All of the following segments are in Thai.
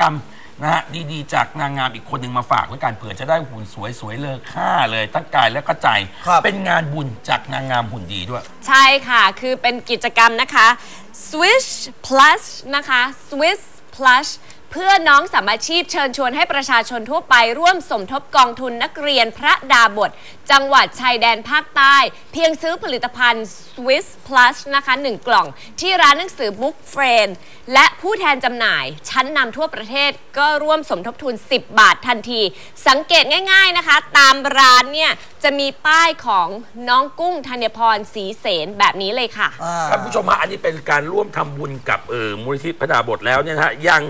กรรมนะฮะดีๆ จากนางงามอีกคนหนึ่งมาฝากไว้กันเผื่อจะได้หุ่นสวยๆเลอค่าเลยทั้งกายและก็ใจ ครับ เป็นงานบุญจากนางงามหุ่นดีด้วย ใช่ค่ะ คือเป็นกิจกรรมนะคะ Swish Plus นะคะ Swiss Plus เพื่อน้องสามาชีพเชิญชวนให้ประชาชนทั่วไปร่วมสมทบกองทุนนักเรียนพระดาบท จังหวัดชายแดนภาคใต้ เพียงซื้อผลิตภัณฑ์ Swiss Plus นะคะ 1 กล่อง ที่ร้านหนังสือ Book Friend และผู้แทนจำหน่ายชั้นนำทั่วประเทศก็ร่วมสมทบทุน 10 บาททันที สังเกตง่าย ๆนะคะ ตามร้านเนี่ยจะมีป้ายของน้องกุ้งธัญพรศรีเสนแบบนี้เลยค่ะอ่าท่านผู้ชมฮะอันนี้เป็นการร่วมทำบุญกับเออมูลนิธิพระดาบทแล้วเนี่ยนะฮะยัง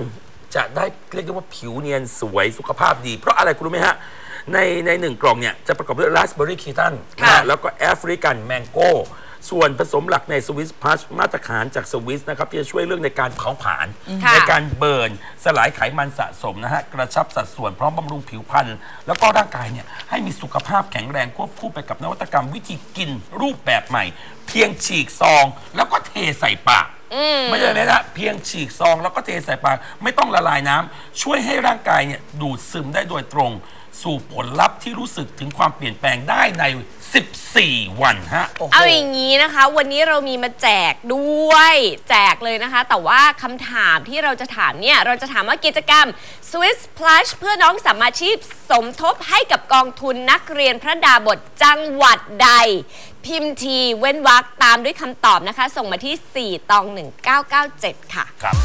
จะได้เรียกได้ว่าผิวเนียนสวยสุขภาพดี เพราะอะไรคุณรู้ไหมฮะ ในในหนึ่งกล่องเนี่ยจะประกอบด้วยราสเบอร์รี่คีตันค่ะแล้วก็แอฟริกันแมงโก้ส่วนผสมหลักในสวิสพัชมาตรฐานจากสวิสนะครับที่จะช่วยเรื่องในการเผาผลาญค่ะในการเบิร์น สลายไขมันสะสมนะฮะกระชับสัดส่วนพร้อมบำรุงผิวพรรณแล้วก็ร่างกายเนี่ยให้มีสุขภาพแข็งแรงควบคู่ไปกับนวัตกรรมวิธีกินรูปแบบใหม่ เพียงฉีกซอง แล้วก็เทใส่ปาก ไม่ใช่เลยนะเพียงฉีกซองแล้วก็เทใส่ปากไม่ต้องละลายน้ำช่วยให้ร่างกายเนี่ยดูดซึมได้โดยตรง สู่ผลลัพธ์ที่รู้สึกถึงความเปลี่ยนแปลงได้ใน 14 วันฮะโอ้โหเอาอย่างนี้นะคะ วันนี้เรามีมาแจกด้วย แจกเลยนะคะ แต่ว่าคำถามที่เราจะถามเนี่ย เราจะถามว่ากิจกรรม Swiss Plus เพื่อน้องสามาชีพสมทบให้กับกองทุนนักเรียนพระดาบทจังหวัดใดพิมพ์ทีเว้นวรรคตามด้วยคำตอบนะคะ ส่งมาที่ 4 ตอง 1997 ค่ะ ครับ